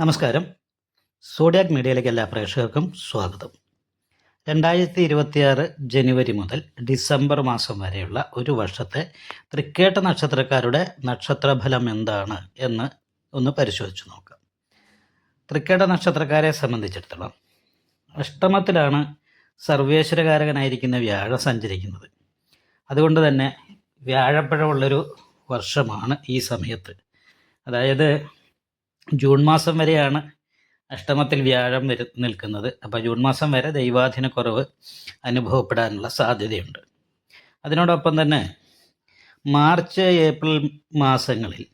നമസ്കാരം. സോഡിയാക് മീഡിയയിലേക്ക് എല്ലാ പ്രേക്ഷകർക്കും സ്വാഗതം. രണ്ടായിരത്തി ഇരുപത്തിയാറ് ജനുവരി മുതൽ ഡിസംബർ മാസം വരെയുള്ള ഒരു വർഷത്തെ തൃക്കേട്ട നക്ഷത്രക്കാരുടെ നക്ഷത്രഫലം എന്താണ് എന്ന് ഒന്ന് പരിശോധിച്ച് നോക്കാം. തൃക്കേട്ട നക്ഷത്രക്കാരെ സംബന്ധിച്ചിടത്തോളം അഷ്ടമത്തിലാണ് സർവേശ്വരകാരകനായിരിക്കുന്ന വ്യാഴം സഞ്ചരിക്കുന്നത്. അതുകൊണ്ട് തന്നെ വ്യാഴപ്പഴമുള്ളൊരു വർഷമാണ് ഈ സമയത്ത്. അതായത് ജൂൺ മാസം വരെയാണ് അഷ്ടമത്തിൽ വ്യാഴം വരു നിൽക്കുന്നത്. അപ്പോൾ ജൂൺ മാസം വരെ ദൈവാധീനക്കുറവ് അനുഭവപ്പെടാനുള്ള സാധ്യതയുണ്ട്. അതിനോടൊപ്പം തന്നെ മാർച്ച് ഏപ്രിൽ മാസങ്ങളിൽ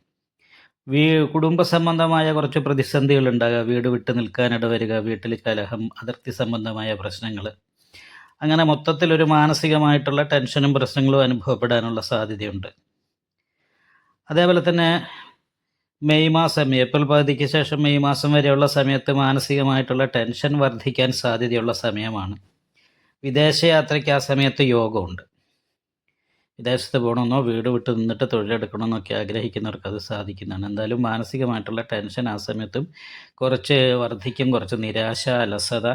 വീ കുടുംബ സംബന്ധമായ കുറച്ച് പ്രതിസന്ധികൾ ഉണ്ടാകുക. വീട് വിട്ട് നിൽക്കാനിട വരിക വീട്ടിൽ കലഹം അതിർത്തി സംബന്ധമായ പ്രശ്നങ്ങൾ. അങ്ങനെ മൊത്തത്തിൽ ഒരു മാനസികമായിട്ടുള്ള ടെൻഷനും പ്രശ്നങ്ങളും അനുഭവപ്പെടാനുള്ള സാധ്യതയുണ്ട്. അതേപോലെ തന്നെ മെയ് മാസം ഏപ്രിൽ പകുതിക്ക് ശേഷം മെയ് മാസം വരെയുള്ള സമയത്ത് മാനസികമായിട്ടുള്ള ടെൻഷൻ വർദ്ധിക്കാൻ സാധ്യതയുള്ള സമയമാണ്. വിദേശയാത്രയ്ക്ക് ആ സമയത്ത് യോഗമുണ്ട്. വിദേശത്ത് പോകണമെന്നോ വീട് വിട്ട് നിന്നിട്ട് തൊഴിലെടുക്കണമെന്നൊക്കെ ആഗ്രഹിക്കുന്നവർക്ക് അത് സാധിക്കുന്നതാണ്. എന്തായാലും മാനസികമായിട്ടുള്ള ടെൻഷൻ ആ സമയത്തും കുറച്ച് വർദ്ധിക്കും കുറച്ച് നിരാശ അലസത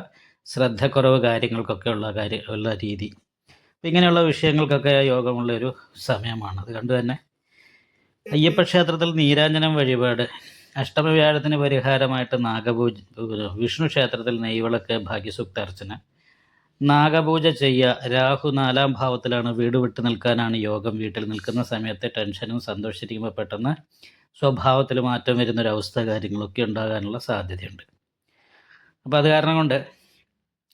ശ്രദ്ധക്കുറവ് കാര്യങ്ങൾക്കൊക്കെ ഉള്ള കാര്യ ഉള്ള രീതി. ഇങ്ങനെയുള്ള വിഷയങ്ങൾക്കൊക്കെ യോഗമുള്ള ഒരു സമയമാണ്. അതുകൊണ്ട് തന്നെ അയ്യപ്പ ക്ഷേത്രത്തിൽ നീരാഞ്ജനം വഴിപാട് അഷ്ടമവ്യാഴത്തിന് പരിഹാരമായിട്ട് നാഗപൂജ വിഷ്ണു ക്ഷേത്രത്തിൽ നെയ്വിളക്ക് ഭാഗ്യസൂക്ത അർച്ചന. നാഗപൂജ ചെയ്യുക രാഹു നാലാം ഭാവത്തിലാണ് വീട് വിട്ടു നിൽക്കാനാണ് യോഗം. വീട്ടിൽ നിൽക്കുന്ന സമയത്ത് ടെൻഷനും സന്തോഷിച്ചിരിക്കുമ്പോൾ പെട്ടെന്ന് സ്വഭാവത്തിൽ മാറ്റം വരുന്നൊരവസ്ഥ കാര്യങ്ങളൊക്കെ ഉണ്ടാകാനുള്ള സാധ്യതയുണ്ട്. അപ്പോൾ അത് കാരണം കൊണ്ട്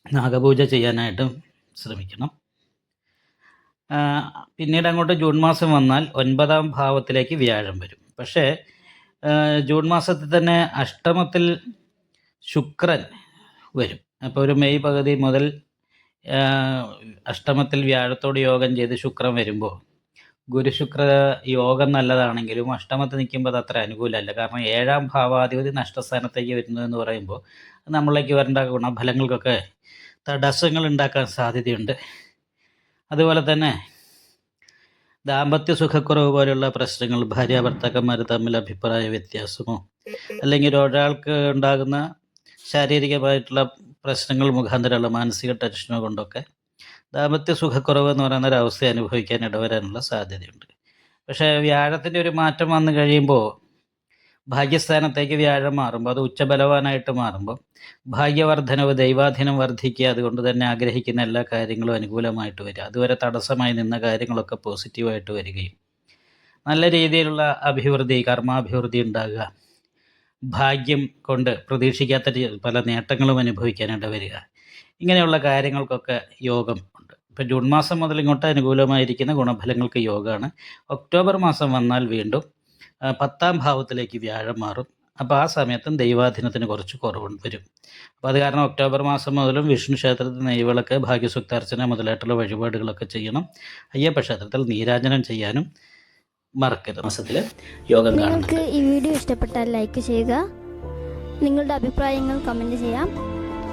നാഗപൂജ ചെയ്യാനായിട്ടും ശ്രമിക്കണം. പിന്നീട് അങ്ങോട്ട് ജൂൺ മാസം വന്നാൽ ഒൻപതാം ഭാവത്തിലേക്ക് വ്യാഴം വരും. പക്ഷേ ജൂൺ മാസത്തിൽ തന്നെ അഷ്ടമത്തിൽ ശുക്രൻ വരും. അപ്പോൾ ഒരു മെയ് പകുതി മുതൽ അഷ്ടമത്തിൽ വ്യാഴത്തോട് യോഗം ചെയ്ത് ശുക്രൻ വരുമ്പോൾ ഗുരുശുക്ര യോഗം നല്ലതാണെങ്കിലും അഷ്ടമത്ത് നിൽക്കുമ്പോൾ അത് അത്ര അനുകൂലമല്ല. കാരണം ഏഴാം ഭാവാധിപതി നഷ്ടസ്ഥാനത്തേക്ക് വരുന്നു എന്ന് പറയുമ്പോൾ നമ്മളിലേക്ക് വരേണ്ട ഗുണഫലങ്ങൾക്കൊക്കെ തടസ്സങ്ങൾ ഉണ്ടാക്കാൻ സാധ്യതയുണ്ട്. അതുപോലെ തന്നെ ദാമ്പത്യ സുഖക്കുറവ് പോലെയുള്ള പ്രശ്നങ്ങൾ ഭാര്യ ഭർത്താക്കന്മാർ തമ്മിൽ അഭിപ്രായ വ്യത്യാസമോ? അല്ലെങ്കിൽ ഒരാൾക്ക് ഉണ്ടാകുന്ന ശാരീരികമായിട്ടുള്ള പ്രശ്നങ്ങൾ മുഖാന്തരമുള്ള മാനസിക ടെൻഷനോ കൊണ്ടൊക്കെ ദാമ്പത്യ സുഖക്കുറവ് എന്ന് പറയുന്ന ഒരു അവസ്ഥ അനുഭവിക്കാൻ ഇടവരാനുള്ള സാധ്യതയുണ്ട്. പക്ഷേ വ്യാഴത്തിന്റെ ഒരു മാറ്റം വന്നു കഴിയുമ്പോൾ ഭാഗ്യസ്ഥാനത്തേക്ക് വ്യാഴം മാറുമ്പോൾ അത് ഉച്ചബലവാനായിട്ട് മാറുമ്പോൾ ഭാഗ്യവർദ്ധനവ് ദൈവാധീനം വർദ്ധിക്കുക അതുകൊണ്ട് തന്നെ ആഗ്രഹിക്കുന്ന എല്ലാ കാര്യങ്ങളും അനുകൂലമായിട്ട് വരിക. അതുവരെ തടസ്സമായി നിന്ന കാര്യങ്ങളൊക്കെ പോസിറ്റീവായിട്ട് വരികയും നല്ല രീതിയിലുള്ള അഭിവൃദ്ധി കർമാഭിവൃദ്ധി ഉണ്ടാകുക ഭാഗ്യം കൊണ്ട് പ്രതീക്ഷിക്കാത്ത പല നേട്ടങ്ങളും അനുഭവിക്കാനായിട്ട് വരിക. ഇങ്ങനെയുള്ള കാര്യങ്ങൾക്കൊക്കെ യോഗം ഉണ്ട്. ഇപ്പം ജൂൺ മാസം മുതൽ ഇങ്ങോട്ട് അനുകൂലമായിരിക്കുന്ന ഗുണഫലങ്ങൾക്ക് യോഗമാണ്. ഒക്ടോബർ മാസം വന്നാൽ വീണ്ടും പത്താം ഭാവത്തിലേക്ക് വ്യാഴം മാറും. അപ്പോൾ ആ സമയത്തും ദൈവാധീനത്തിന് കുറച്ച് കുറവ് വരും. അപ്പോൾ അത് കാരണം ഒക്ടോബർ മാസം മുതലും വിഷ്ണു ക്ഷേത്രത്തിൽ നെയ്വിളക്ക് ഭാഗ്യസുക്താർച്ചന മുതലായിട്ടുള്ള വഴിപാടുകളൊക്കെ ചെയ്യണം. അയ്യപ്പ ക്ഷേത്രത്തിൽ നീരാഞ്ജനം ചെയ്യാനും മറക്കരുത്. മാസത്തിൽ യോഗം നിങ്ങൾക്ക് ഈ വീഡിയോ ഇഷ്ടപ്പെട്ടാൽ ലൈക്ക് ചെയ്യുക. നിങ്ങളുടെ അഭിപ്രായങ്ങൾ കമന്റ് ചെയ്യാം.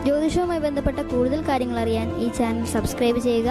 ജ്യോതിഷവുമായി ബന്ധപ്പെട്ട കൂടുതൽ കാര്യങ്ങൾ അറിയാൻ ഈ ചാനൽ സബ്സ്ക്രൈബ് ചെയ്യുക.